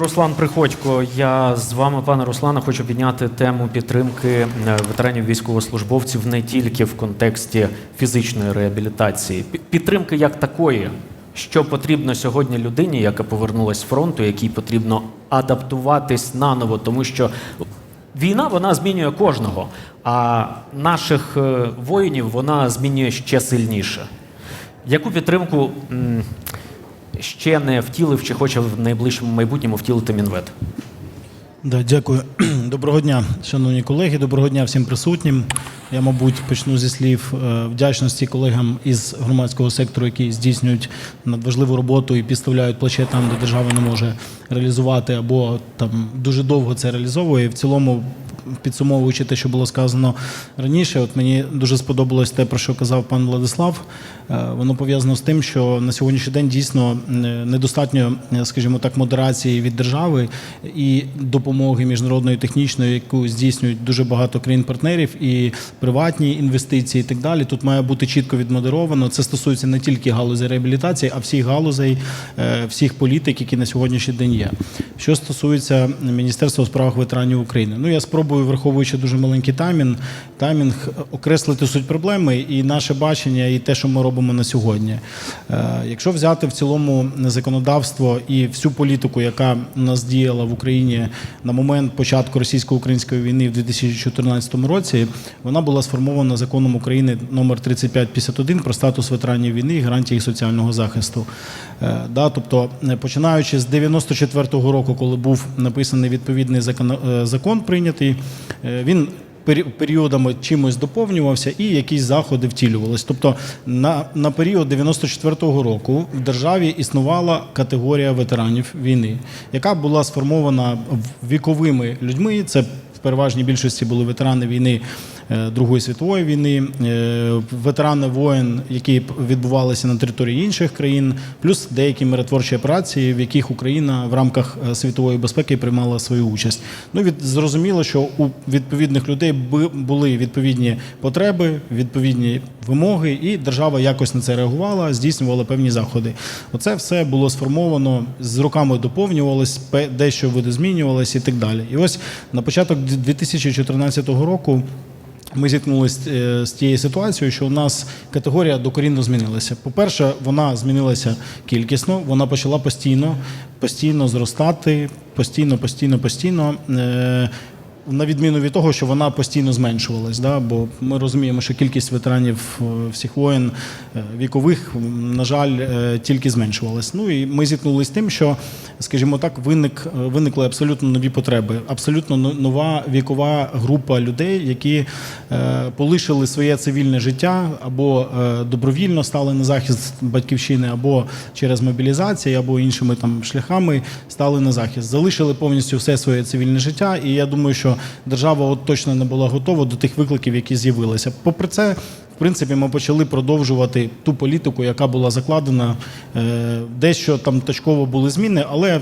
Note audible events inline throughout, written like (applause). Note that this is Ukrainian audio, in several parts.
Руслан Приходько, я з вами, пане Руслане, хочу підняти тему підтримки е, ветеранів військовослужбовців не тільки в контексті фізичної реабілітації, підтримки як такої, що потрібно сьогодні людині, яка повернулась з фронту, якій потрібно адаптуватись наново, тому що війна вона змінює кожного, а наших е, воїнів вона змінює ще сильніше. Яку підтримку ще не втілив чи хоче в найближчому майбутньому втілити Мінвет? Да, дякую. (clears throat) Доброго дня, шановні колеги. Доброго дня всім присутнім. Я, мабуть, почну зі слів е, вдячності колегам із громадського сектору, які здійснюють надважливу роботу і підставляють плече там, де держава не може реалізувати, або там дуже довго це реалізовує. В цілому, підсумовуючи те, що було сказано раніше, от мені дуже сподобалось те, про що казав пан Владислав. Е, Воно пов'язано з тим, що на сьогоднішній день дійсно е, недостатньо, е, скажімо так, модерації від держави і допомоги міжнародної технічної, яку здійснюють дуже багато країн-партнерів, і приватні інвестиції, і так далі. Тут має бути чітко відмодеровано. Це стосується не тільки галузі реабілітації, а всіх галузей, всіх політик, які на сьогоднішній день є. Що стосується Міністерства у справах ветеранів України, ну я спробую, враховуючи дуже маленький таймінг, таймінг окреслити суть проблеми і наше бачення, і те, що ми робимо на сьогодні. Е, Якщо взяти в цілому законодавство і всю політику, яка нас діяла в Україні на момент початку російсько-української війни в 2014 році, вона була сформована законом України номер 3551 про статус ветеранів війни і гарантії соціального захисту. Е, Да, тобто, е, починаючи з 94-го року, коли був написаний відповідний закон, е, закон прийнятий, е, він пері- періодами чимось доповнювався і якісь заходи втілювались. Тобто на, на період 94-го року в державі існувала категорія ветеранів війни, яка була сформована віковими людьми. Це в переважній більшості були ветерани війни е, Другої світової війни, е, ветерани воєн, які відбувалися на території інших країн, плюс деякі миротворчі операції, в яких Україна в рамках е, світової безпеки приймала свою участь. Ну від зрозуміло, що у відповідних людей були відповідні потреби, відповідні вимоги, і держава якось на це реагувала, здійснювала певні заходи. Оце все було сформовано з роками доповнювалось, дещо видозмінювалось і так далі. І ось на початок 2014 року. Ми зіткнулися е, з тією ситуацією, що у нас категорія докорінно змінилася. По-перше, вона змінилася кількісно, вона почала постійно, постійно зростати, постійно, постійно, постійно. На відміну від того, що вона постійно зменшувалась, да? бо ми розуміємо, що кількість ветеранів е, всіх воєн е, вікових, на жаль, е, тільки зменшувалась. Ну і ми зіткнулися з тим, що, скажімо так, виник, виникли абсолютно нові потреби, абсолютно нова вікова група людей, які полишили своє цивільне життя або добровільно стали на захист батьківщини, або через мобілізацію, або іншими там шляхами стали на захист, залишили повністю все своє цивільне життя. І я думаю, що держава от точно не була готова до тих викликів, які з'явилися. Попри це. В принципі, ми почали продовжувати ту політику, яка була закладена. Е, Дещо там точково були зміни, але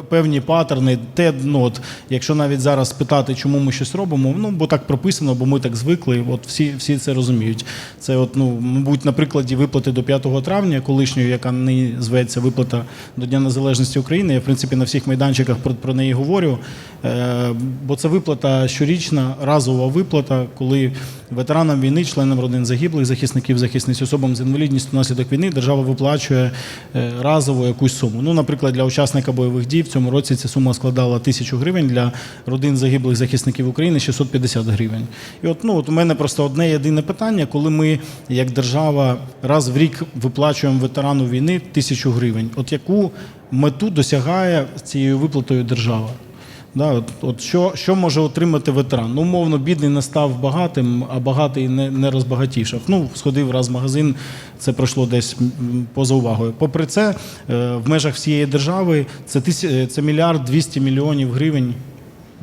певні паттерни, те, ну от, якщо навіть зараз питати, чому ми щось робимо, ну бо так прописано, бо ми так звикли. От всі, всі це розуміють. Це, от, ну, мабуть, на прикладі виплати до 5 травня, колишньої, яка нині зветься виплата до Дня Незалежності України. Я в принципі на всіх майданчиках про, про неї говорю. Е, бо це виплата щорічна, разова виплата, коли ветеранам війни, членам родин загиблих, захисників, захисниць, особам з інвалідністю внаслідок війни держава виплачує е, разово якусь суму. Ну, наприклад, для учасника бойових дій в цьому році ця сума складала тисячу гривень для родин загиблих захисників України 650 гривень. І от ну от у мене просто одне єдине питання, коли ми, як держава, раз в рік виплачуємо ветерану війни тисячу гривень. От яку мету досягає цією виплатою держава? Да, от, от що, що може отримати ветеран? Ну, умовно, бідний не став багатим, а багатий не, не розбагатішав. Ну, сходив раз в магазин, це пройшло десь поза увагою. Попри це, е, в межах всієї держави це, тисяч, е, це мільярд 200 мільйонів гривень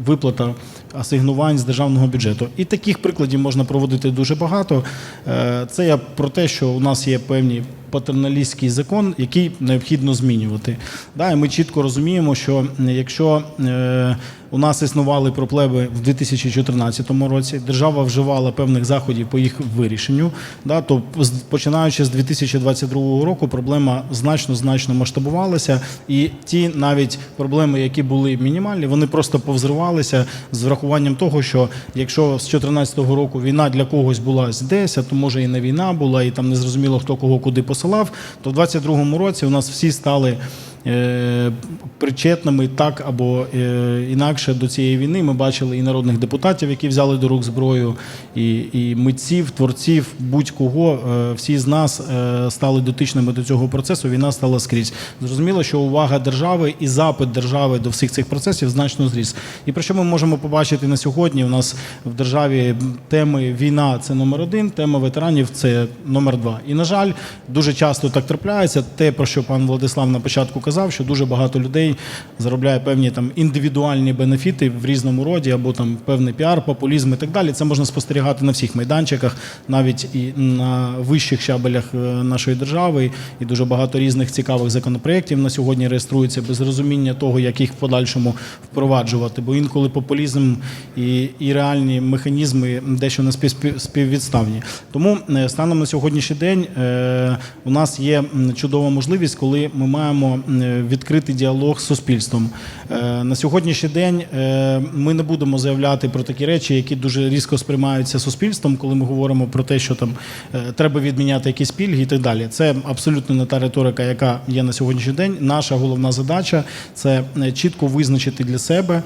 виплата асигнувань з державного бюджету. І таких прикладів можна проводити дуже багато. Е, Це я про те, що у нас є певні патерналістський закон, який необхідно змінювати. Да, і ми чітко розуміємо, що якщо е, у нас існували проблеми в 2014 році, держава вживала певних заходів по їх вирішенню, да, то починаючи з 2022 року проблема значно значно масштабувалася, і ті навіть проблеми, які були мінімальні, вони просто повзривалися з врахуванням того, що якщо з 2014 року війна для когось була десь, то може і не війна була, і там не зрозуміло хто кого куди посилав, то в 2022 році у нас всі стали. Е, Причетними так або е, інакше до цієї війни ми бачили і народних депутатів, які взяли до рук зброю, і, і митців, творців, будь-кого. Е, всі з нас стали дотичними до цього процесу. Війна стала скрізь. Зрозуміло, що увага держави і запит держави до всіх цих процесів значно зріс. І про що ми можемо побачити на сьогодні? У нас в державі теми війна це номер один, тема ветеранів це номер два. І на жаль, дуже часто так трапляється. Те, про що пан Владислав на початку казав, що дуже багато людей заробляє певні там індивідуальні бенефіти в різному роді, або там певний піар, популізм і так далі. Це можна спостерігати на всіх майданчиках, навіть і на вищих щабелях е, нашої держави. І дуже багато різних цікавих законопроєктів на сьогодні реєструється без розуміння того, як їх в подальшому впроваджувати. Бо інколи популізм і, і реальні механізми дещо не спів- співвідставні. Тому е, станом на сьогоднішній день е, у нас є чудова можливість, коли ми маємо відкритий діалог з суспільством. Е, На сьогоднішній день е, ми не будемо заявляти про такі речі, які дуже різко сприймаються суспільством, коли ми говоримо про те, що там е, треба відміняти якісь пільги і так далі. Це абсолютно не та риторика, яка є на сьогоднішній день. Наша головна задача це чітко визначити для себе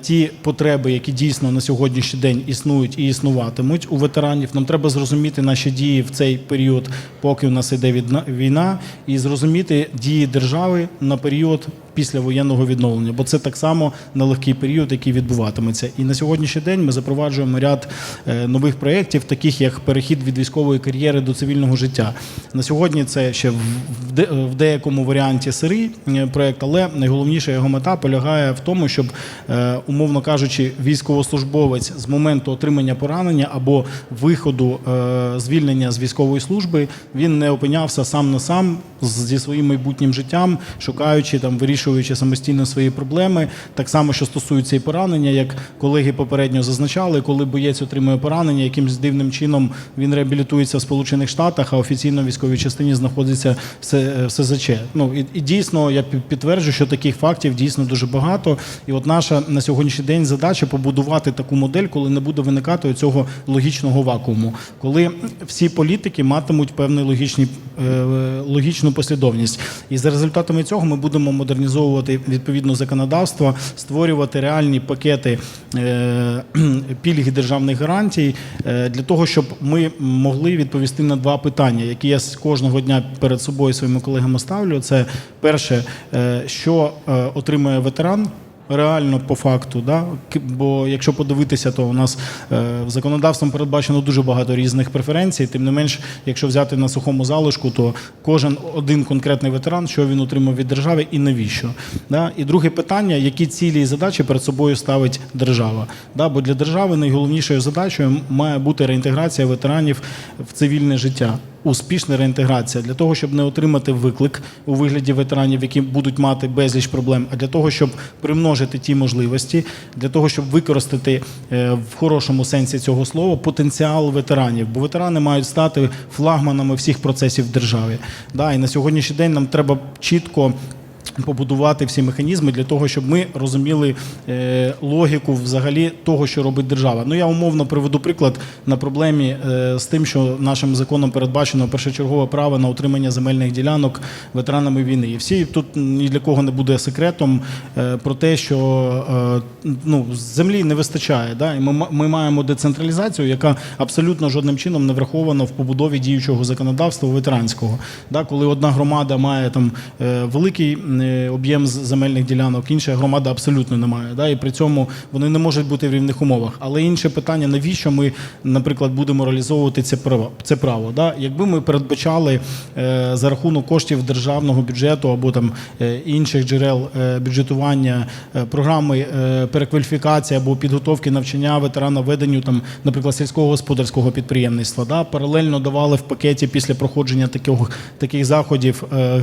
ті потреби, які дійсно на сьогоднішній день існують і існуватимуть у ветеранів. Нам треба зрозуміти наші дії в цей період, поки у нас іде війна, і зрозуміти дії держави на період після воєнного відновлення, бо це так само нелегкий період, який відбуватиметься. І на сьогоднішній день ми запроваджуємо ряд е, нових проєктів, таких як перехід від військової кар'єри до цивільного життя. На сьогодні це ще в, в де- в деякому варіанті сирий е, проєкт, але найголовніша його мета полягає в тому, щоб, е, умовно кажучи, військовослужбовець з моменту отримання поранення або виходу звільнення з військової служби він не опинявся сам на сам зі своїм майбутнім життям, шукаючи там, вирішуючи самостійно свої проблеми. Так само, що стосується і поранення, як колеги попередньо зазначали, коли боєць отримує поранення, якимсь дивним чином він реабілітується в Сполучених Штатах, а офіційно в військовій частині знаходиться в СЗЧ. Ну і, і дійсно я підтверджую, що таких фактів дійсно дуже багато. І от наша на сьогоднішній день задача побудувати таку модель, коли не буде виникати цього логічного вакууму, коли всі політики матимуть певну е, логічну послідовність. І за результатами цього ми будемо модернізовувати відповідно законодавство, створювати реальні пакети (clears throat) пільги пільг і державних гарантій е, для того, щоб ми могли відповісти на два питання, які я кожного дня перед собою своїми колегами ставлю. Це перше, е, що е, отримує ветеран. Реально по факту, да? Бо якщо подивитися, то у нас е, законодавством передбачено дуже багато різних преференцій. Тим не менш, якщо взяти на сухому залишку, то кожен один конкретний ветеран, що він отримав від держави і навіщо. Да? І друге питання, які цілі і задачі перед собою ставить держава. Да? Бо для держави найголовнішою задачею має бути реінтеграція ветеранів в цивільне життя. Успішна реінтеграція для того, щоб не отримати виклик у вигляді ветеранів, які будуть мати безліч проблем, а для того, щоб примножити ті можливості, для того, щоб використати е, в хорошому сенсі цього слова потенціал ветеранів. Бо ветерани мають стати флагманами всіх процесів в державі. Да, і на сьогоднішній день нам треба чітко побудувати всі механізми для того, щоб ми розуміли е, логіку взагалі того, що робить держава. Ну я умовно приведу приклад на проблемі е, з тим, що нашим законом передбачено першочергове право на отримання земельних ділянок ветеранами війни. І всі тут ні для кого не буде секретом е, про те, що ну, землі не вистачає. Да? І ми, ми маємо децентралізацію, яка абсолютно жодним чином не врахована в побудові діючого законодавства ветеранського. Да? Коли одна громада має там великий об'єм земельних ділянок, інша громада абсолютно не має. Да? І при цьому вони не можуть бути в рівних умовах. Але інше питання, навіщо ми, наприклад, будемо реалізовувати це право? Це право да? Якби ми передбачали е, за рахунок коштів державного бюджету або там е, інших джерел е, бюджетування е, програми е, перекваліфікації або підготовки навчання ветерана веденню там, наприклад, сільського господарського підприємництва, да? паралельно давали в пакеті після проходження таких, таких заходів е, е,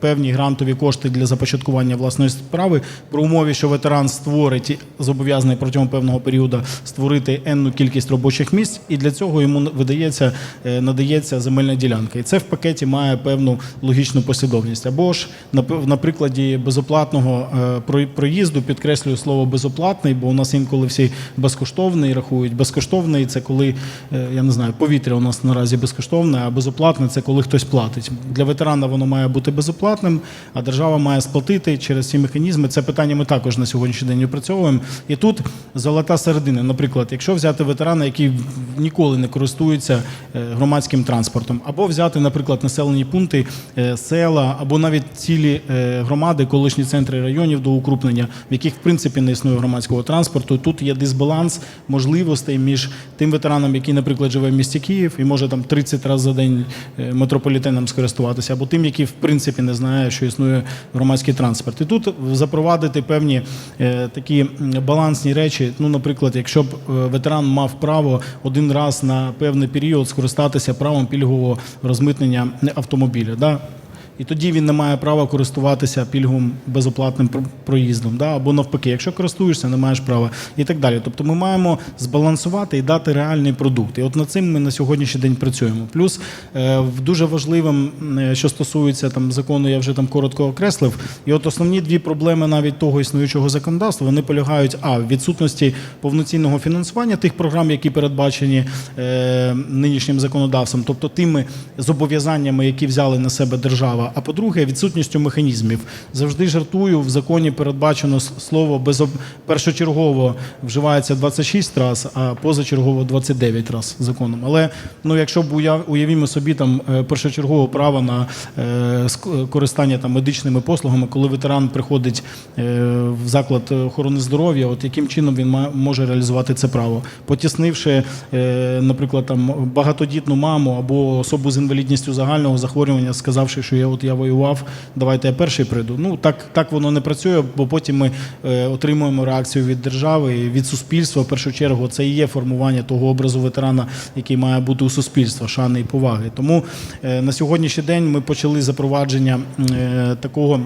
певні грантові кошти для започаткування власної справи при умові, що ветеран створить зобов'язаний протягом певного періоду створити енну кількість робочих місць, і для цього йому видається е, надається земельна ділянка. І це в пакеті має певну логічну послідовність. Або ж на, прикладі безоплатного е, про- проїзду підкреслюю слово безоплатний, бо у нас інколи всі безкоштовний рахують. Безкоштовний це коли е, я не знаю, повітря у нас наразі безкоштовне, а безоплатне це коли хтось платить. Для ветерана воно має бути безоплатним, а держава має сплатити через ці механізми. Це питання ми також на сьогоднішній день опрацьовуємо. І тут золота середина. Наприклад, якщо взяти ветерана, який ніколи не користується е, громадським транспортом, або взяти, наприклад, населені пункти, е, села, або навіть цілі е, громади, колишні центри районів до укрупнення, в яких в принципі не існує громадського транспорту. Тут є дисбаланс можливостей між тим ветераном, який, наприклад, живе в місті Київ і може там 30 разів за день метрополітеном скористуватися, або тим, який в принципі не знає, що існує громадський транспорт. І тут запровадити певні е, такі балансні речі. Ну, наприклад, якщо б е, ветеран мав право один раз на певний період скористатися правом пільгового розмитнення автомобіля. Да? І тоді він не має права користуватися пільговим безоплатним про- проїздом, да? або навпаки, якщо користуєшся, не маєш права і так далі. Тобто ми маємо збалансувати і дати реальний продукт. І от над цим ми на сьогоднішній день працюємо. Плюс е, дуже важливим, е, що стосується там закону, я вже там коротко окреслив. І от основні дві проблеми навіть того існуючого законодавства вони полягають а в відсутності повноцінного фінансування тих програм, які передбачені е, нинішнім законодавством, тобто тими зобов'язаннями, які взяли на себе держава. А по-друге, відсутністю механізмів. Завжди жартую. В законі передбачено слово безоб... першочергово вживається 26 раз, а позачергово 29 раз законом. Але ну, якщо б уяв... уявімо собі там е, першочергове право на е, користання там медичними послугами, коли ветеран приходить е, в заклад охорони здоров'я, от яким чином він може реалізувати це право, потіснивши, наприклад, там багатодітну маму або особу з інвалідністю загального захворювання, сказавши, що я от я воював, давайте я перший прийду. Ну так, так воно не працює, бо потім ми е, отримуємо реакцію від держави, і від суспільства. В першу чергу це і є формування того образу ветерана, який має бути у суспільства, шани і поваги. Тому е, на сьогоднішній день ми почали запровадження е, такого.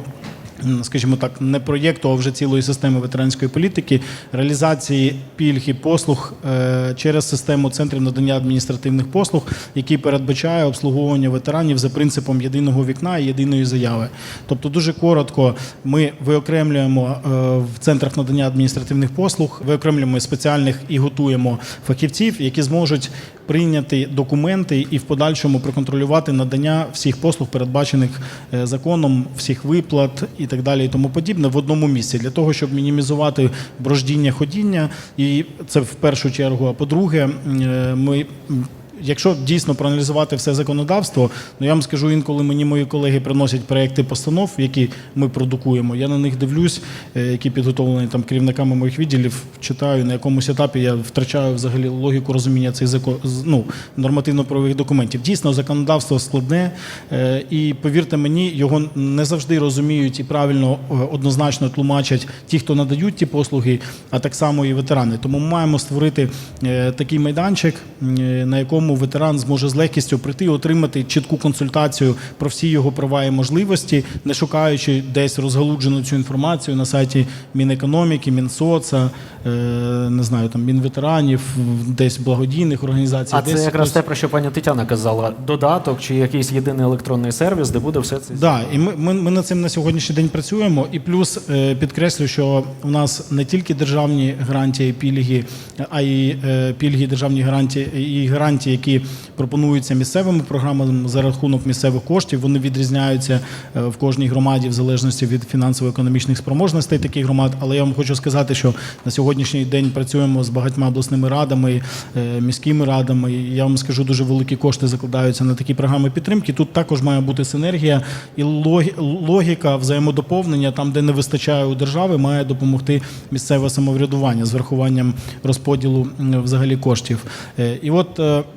Скажімо так, не проєкту, а вже цілої системи ветеранської політики, реалізації пільг і послуг е, через систему центрів надання адміністративних послуг, який передбачає обслуговування ветеранів за принципом єдиного вікна і єдиної заяви. Тобто, дуже коротко, ми виокремлюємо е, в центрах надання адміністративних послуг, виокремлюємо спеціальних і готуємо фахівців, які зможуть прийняти документи і в подальшому проконтролювати надання всіх послуг, передбачених е, законом, всіх виплат і так далі, і тому подібне в одному місці для того, щоб мінімізувати брождіння ходіння, і це в першу чергу. А по-друге, е, ми. Якщо дійсно проаналізувати все законодавство, ну я вам скажу, інколи мені мої колеги приносять проекти постанов, які ми продукуємо. Я на них дивлюсь, е, які підготовлені там керівниками моїх відділів, читаю на якомусь етапі. Я втрачаю взагалі логіку розуміння цих закон, ну, нормативно-правових документів. Дійсно, законодавство складне, е, і повірте мені, його не завжди розуміють і правильно е, однозначно тлумачать ті, хто надають ті послуги, а так само і ветерани. Тому ми маємо створити такий майданчик, на якому ветеран зможе з легкістю прийти і отримати чітку консультацію про всі його права і можливості, не шукаючи десь розгалуджену цю інформацію на сайті Мінекономіки, Мінсоца, е, не знаю, там Мінветеранів, десь благодійних організацій. А це якраз хтось- те, про що пані Тетяна казала: додаток чи якийсь єдиний електронний сервіс, де буде все це. Да, і ми, ми, ми над цим на сьогоднішній день працюємо. І плюс е, підкреслю, що у нас не тільки державні гарантії, пільги, а й е, пільги, державні гарантії і гарантії, які пропонуються місцевими програмами за рахунок місцевих коштів. Вони відрізняються е, в кожній громаді в залежності від фінансово-економічних спроможностей таких громад. Але я вам хочу сказати, що на сьогоднішній день працюємо з багатьма обласними радами, е, міськими радами. Я вам скажу, дуже великі кошти закладаються на такі програми підтримки. Тут також має бути синергія і логі- логіка взаємодоповнення, там, де не вистачає у держави, має допомогти місцеве самоврядування з врахуванням розподілу взагалі коштів. Е, І от.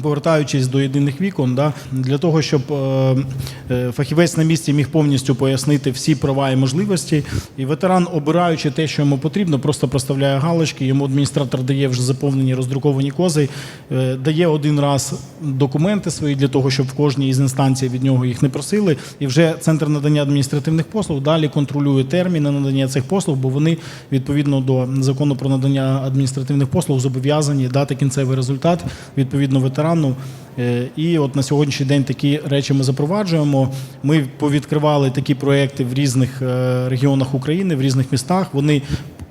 Повертаючись до єдиних вікон, да, для того, щоб е, е, фахівець на місці міг повністю пояснити всі права і можливості, і ветеран, обираючи те, що йому потрібно, просто проставляє галочки, йому адміністратор дає вже заповнені роздруковані кози, е, дає один раз документи свої для того, щоб в кожній із інстанцій від нього їх не просили. І вже центр надання адміністративних послуг далі контролює терміни надання цих послуг, бо вони відповідно до закону про надання адміністративних послуг зобов'язані дати кінцевий результат відповідно ветерану. Е, І от на сьогоднішній день такі речі ми запроваджуємо. Ми повідкривали такі проекти в різних е, регіонах України, в різних містах. Вони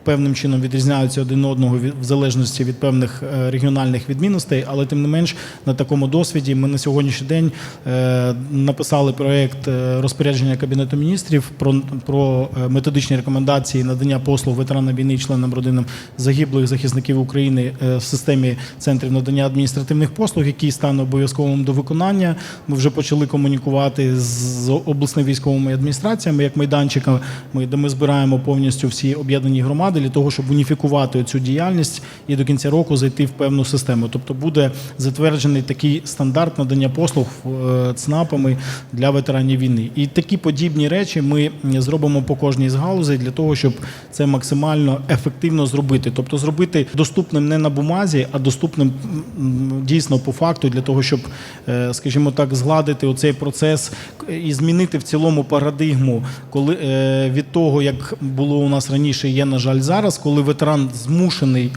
певним чином відрізняються один одного в залежності від певних е, регіональних відмінностей, але тим не менш на такому досвіді ми на сьогоднішній день е, написали проект е, розпорядження Кабінету міністрів про, про методичні рекомендації надання послуг ветеранам війни і членам родинам загиблих захисників України в системі центрів надання адміністративних послуг, який стане обов'язковим до виконання. Ми вже почали комунікувати з обласними військовими адміністраціями як майданчиками, ми, де ми збираємо повністю всі об'єднані громади для того, щоб уніфікувати цю діяльність і до кінця року зайти в певну систему. Тобто буде затверджений такий стандарт надання послуг е, ЦНАПами для ветеранів війни. І такі подібні речі ми зробимо по кожній з галузей для того, щоб це максимально ефективно зробити. Тобто зробити доступним не на бумазі, а доступним дійсно по факту для того, щоб, е, скажімо так, згладити оцей процес і змінити в цілому парадигму, коли е, від того, як було у нас раніше, є на жаль зараз, коли ветеран змушений.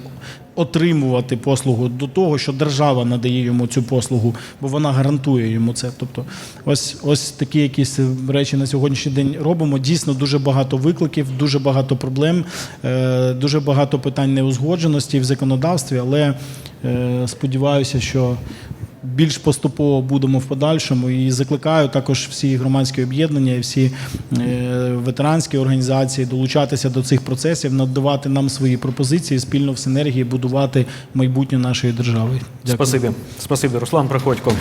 Отримувати послугу до того, що держава надає йому цю послугу, бо вона гарантує йому це. Тобто, ось ось такі якісь речі на сьогоднішній день робимо. Дійсно, дуже багато викликів, дуже багато проблем, е, дуже багато питань неузгодженості в законодавстві, але е, сподіваюся, що більш поступово будемо в подальшому. І закликаю також всі громадські об'єднання і всі е, ветеранські організації долучатися до цих процесів, надавати нам свої пропозиції, спільно в синергії будувати майбутнє нашої держави. Дякую. Спасибі. Спасибі, Руслан Приходько.